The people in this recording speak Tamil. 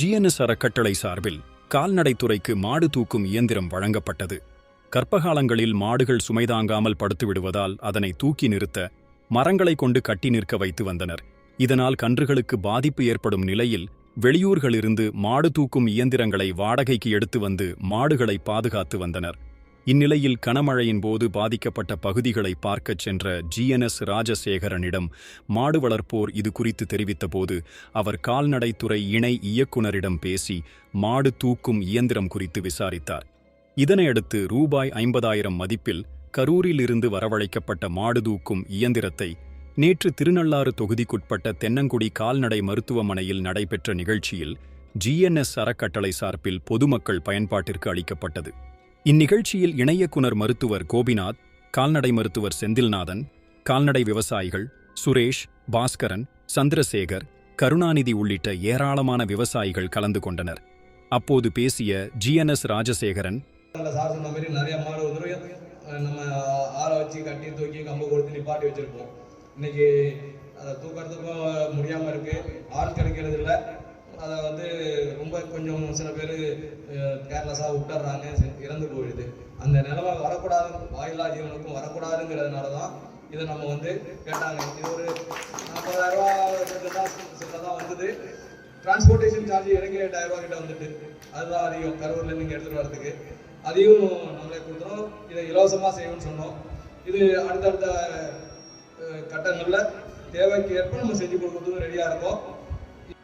ஜிஎன்எஸ் அறக்கட்டளை சார்பில் கால்நடைத்துறைக்கு மாடு தூக்கும் இயந்திரம் வழங்கப்பட்டது. கற்பகாலங்களில் மாடுகள் சுமைதாங்காமல் படுத்துவிடுவதால் அதனை தூக்கி நிறுத்த மரங்களை கொண்டு கட்டி நிற்க வைத்து வந்தனர். இதனால் கன்றுகளுக்கு பாதிப்பு ஏற்படும் நிலையில் வெளியூர்களிலிருந்து மாடு தூக்கும் இயந்திரங்களை வாடகைக்கு எடுத்து வந்து மாடுகளை பாதுகாத்து வந்தனர். இந்நிலையில் கனமழையின் போது பாதிக்கப்பட்ட பகுதிகளை பார்க்கச் சென்ற ஜிஎன்எஸ் ராஜசேகரனிடம் மாடு வளர்ப்போர் இது குறித்து தெரிவித்தபோது அவர் கால்நடைத்துறை இணை இயக்குனரிடம் பேசி மாடு தூக்கும் இயந்திரம் குறித்து விசாரித்தார். இதனையடுத்து ரூபாய் ஐம்பதாயிரம் மதிப்பில் கரூரில் இருந்து வரவழைக்கப்பட்ட மாடு தூக்கும் இயந்திரத்தை நேற்று திருநள்ளாறு தொகுதிக்குட்பட்ட தென்னங்குடி கால்நடை மருத்துவமனையில் நடைபெற்ற நிகழ்ச்சியில் ஜிஎன்எஸ் அறக்கட்டளை சார்பில் பொதுமக்கள் பயன்பாட்டிற்கு அளிக்கப்பட்டது. இந்நிகழ்ச்சியில் இணையக்குனர் மருத்துவர் கோபிநாத் கால்நடை மருத்துவர் செந்தில்நாதன் கால்நடை விவசாயிகள் சுரேஷ் பாஸ்கரன் சந்திரசேகர் கருணாநிதி உள்ளிட்ட ஏராளமான விவசாயிகள் கலந்து கொண்டனர். அப்போது பேசிய ஜிஎன்எஸ் ராஜசேகரன் நிறைய மாடு வந்து நம்ம ஆற வச்சு கட்டி தூக்கி கம்பு கொடுத்து நிப்பாட்டி வச்சிருப்போம். இன்னைக்கு அதை தூக்கிறதுக்கும் முடியாம இருக்கு. ஆள் கிடைக்கிறது இல்லை அதை வந்து ரொம்ப கொஞ்சம் சில பேர் கேர்லெஸ்ஸாக விட்டுறாங்க இறந்து போயிடுது. அந்த நிலைமை வரக்கூடாது வாயிலா ஜீவனுக்கும் வரக்கூடாதுங்கிறதுனால தான் இதை நம்ம வந்து கேட்டாங்க. இது ஒரு நாற்பதாயிரம் ரூபா தான் வந்தது. டிரான்ஸ்போர்ட்டேஷன் சார்ஜ் எனக்கு எட்டாயிரம் ரூபா கிட்ட வந்துட்டு. அதுதான் அதிகம். கரூர்லேருந்து நீங்கள் எடுத்துகிட்டு வரதுக்கு அதையும் நம்மளே கொடுத்துரும் இதை இலவசமாக செய்யணும்னு சொன்னோம். இது அடுத்தடுத்த கட்டங்களில் தேவைக்கு ஏற்ப நம்ம செஞ்சு கொடுக்கறதுக்கும் ரெடியாக இருக்கோம்.